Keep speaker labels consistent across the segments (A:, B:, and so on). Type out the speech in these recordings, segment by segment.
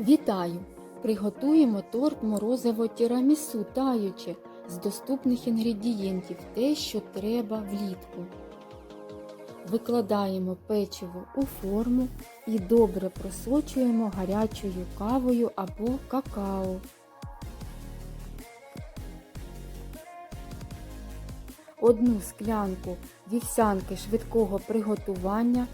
A: Вітаю! Приготуємо торт морозиво тірамісу таюче з доступних інгредієнтів те, що треба влітку. Викладаємо печиво у форму і добре просочуємо гарячою кавою або какао. Одну склянку вівсянки швидкого приготування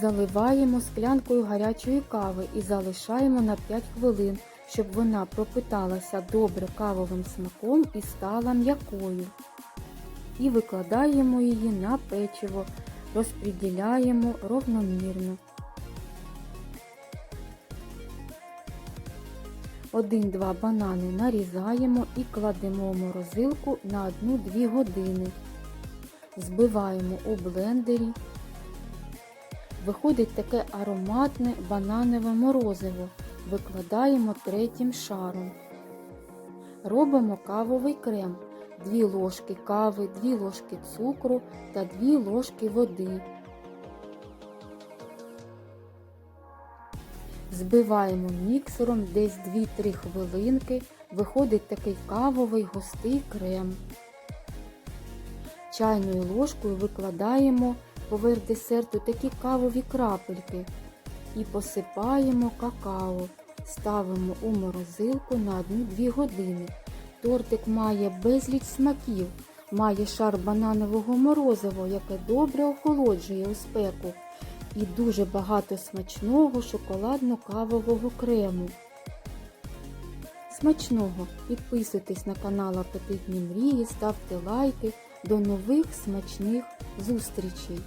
A: заливаємо склянкою гарячої кави і залишаємо на 5 хвилин, щоб вона пропиталася добре кавовим смаком і стала м'якою. І викладаємо її на печиво, розподіляємо ровномірно. Один-два банани нарізаємо і кладемо в морозилку на 1-2 години. Збиваємо у блендері. Виходить таке ароматне бананове морозиво. Викладаємо третім шаром. Робимо кавовий крем. 2 ложки кави, 2 ложки цукру та 2 ложки води. Збиваємо міксером десь 2-3 хвилинки. Виходить такий кавовий густий крем. Чайною ложкою викладаємо поверх десерту такі кавові крапельки і посипаємо какао. Ставимо у морозилку на 1-2 години. Тортик має безліч смаків, має шар бананового морозива, яке добре охолоджує у спеку, і дуже багато смачного шоколадно-кавового крему. Смачного! Підписуйтесь на канал Апетитні Мрії, ставте лайки. До нових смачних зустрічей!